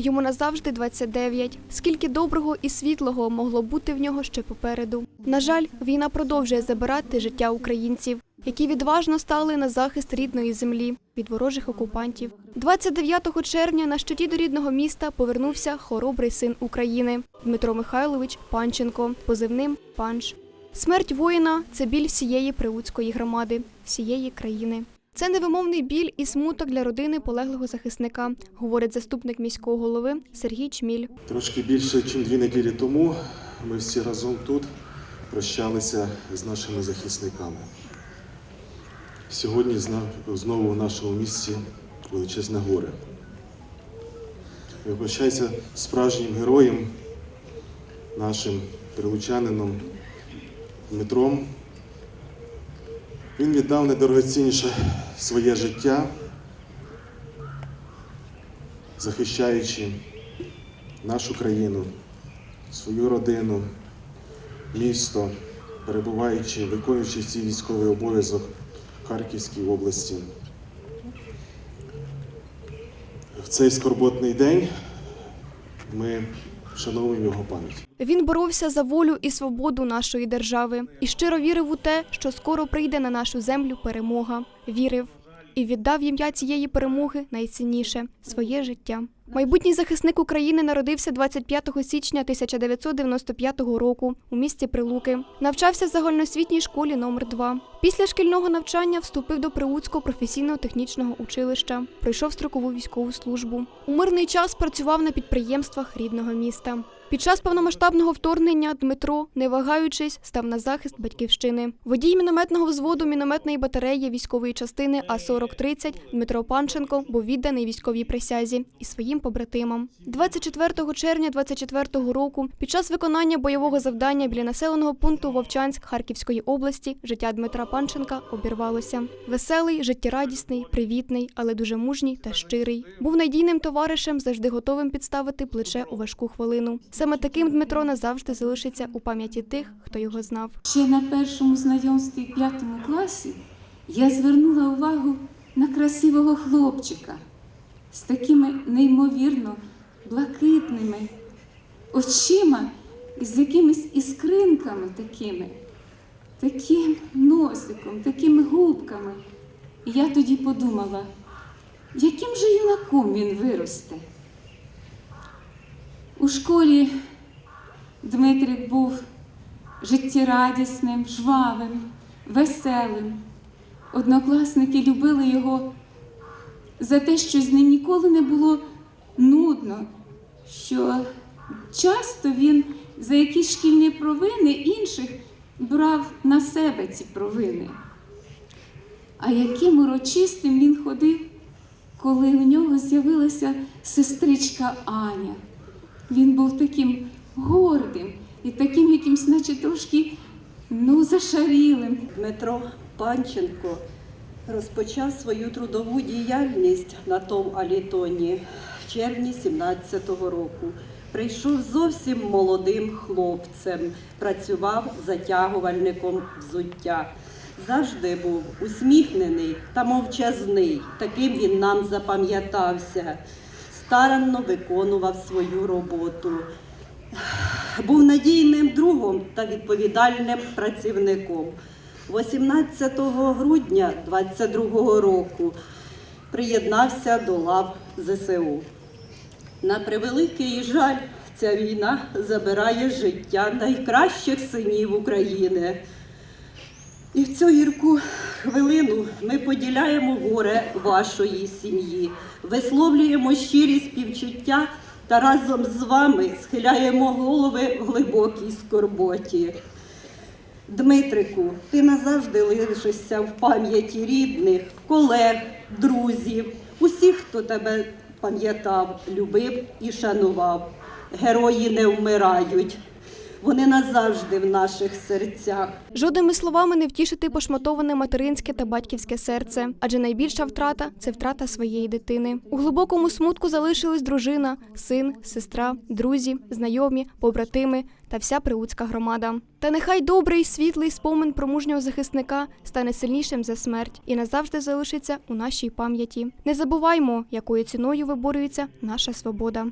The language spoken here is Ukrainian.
Йому назавжди 29. Скільки доброго і світлого могло бути в нього ще попереду. На жаль, війна продовжує забирати життя українців, які відважно стали на захист рідної землі від ворожих окупантів. 29 червня на щиті до рідного міста повернувся хоробрий син України Дмитро Михайлович Панченко, позивним Панч. Смерть воїна це біль всієї Приутської громади, всієї країни. Це невимовний біль і смуток для родини полеглого захисника, говорить заступник міського голови Сергій Чміль. Трошки більше, ніж дві неділі тому ми всі разом тут прощалися з нашими захисниками. Сьогодні знову в нашому місті величезне горе. Я справжнім героєм, нашим прилучанином Дмитром. Він віддав найдорогоцінніше своє життя, захищаючи нашу країну, свою родину, місто, перебуваючи, виконуючи цей військовий обов'язок в Харківській області. В цей скорботний день ми вшановуємо його пам'ять. Він боровся за волю і свободу нашої держави і щиро вірив у те, що скоро прийде на нашу землю перемога. Вірив і віддав ім'я цієї перемоги найцінніше своє життя. Майбутній захисник України народився 25 січня 1995 року у місті Прилуки. Навчався в загальноосвітній школі номер 2 Після шкільного навчання вступив до Прилуцького професійного технічного училища. Пройшов строкову військову службу. У мирний час працював на підприємствах рідного міста. Під час повномасштабного вторгнення Дмитро, не вагаючись, став на захист батьківщини. Водій мінометного взводу мінометної батареї військової частини А-4030 Дмитро Панченко був відданий військовій присязі і своїм побратимам. 24 червня 24 року, під час виконання бойового завдання біля населеного пункту Вовчанськ Харківської області, життя Дмитра Панченка обірвалося. Веселий, життєрадісний, привітний, але дуже мужній та щирий. Був надійним товаришем, завжди готовим підставити плече у важку хвилину. Саме таким Дмитро назавжди залишиться у пам'яті тих, хто його знав. Ще на першому знайомстві в п'ятому класі я звернула увагу на красивого хлопчика з такими неймовірно блакитними очима і з якимись іскринками такими, таким носиком, такими губками. І я тоді подумала, яким же юнаком він виросте. У школі Дмитрик був життєрадісним, жвавим, веселим. Однокласники любили його за те, що з ним ніколи не було нудно, що часто він за якісь шкільні провини інших брав на себе ці провини. А яким урочистим він ходив, коли у нього з'явилася сестричка Аня. Він був таким гордим і таким якимсь, наче трошки ну, зашарілим. Дмитро Панченко розпочав свою трудову діяльність на тому Алітоні в червні 17-го року. Прийшов зовсім молодим хлопцем, працював затягувальником взуття. Завжди був усміхнений та мовчазний. Таким він нам запам'ятався. Старанно виконував свою роботу був надійним другом та відповідальним працівником. 18 грудня 22 року приєднався до лав ЗСУ. На превеликий жаль, ця війна забирає життя найкращих синів України. І в цю гірку хвилину ми поділяємо горе вашої сім'ї, висловлюємо щирі співчуття та разом з вами схиляємо голови в глибокій скорботі. Дмитрику, ти назавжди лишишся в пам'яті рідних, колег, друзів, усіх, хто тебе пам'ятав, любив і шанував. Герої не вмирають. Вони назавжди в наших серцях. Жодними словами не втішити пошматоване материнське та батьківське серце, адже найбільша втрата це втрата своєї дитини. У глибокому смутку залишились дружина, син, сестра, друзі, знайомі, побратими та вся приутська громада. Та нехай добрий світлий спомин про мужнього захисника стане сильнішим за смерть і назавжди залишиться у нашій пам'яті. Не забуваймо, якою ціною виборюється наша свобода.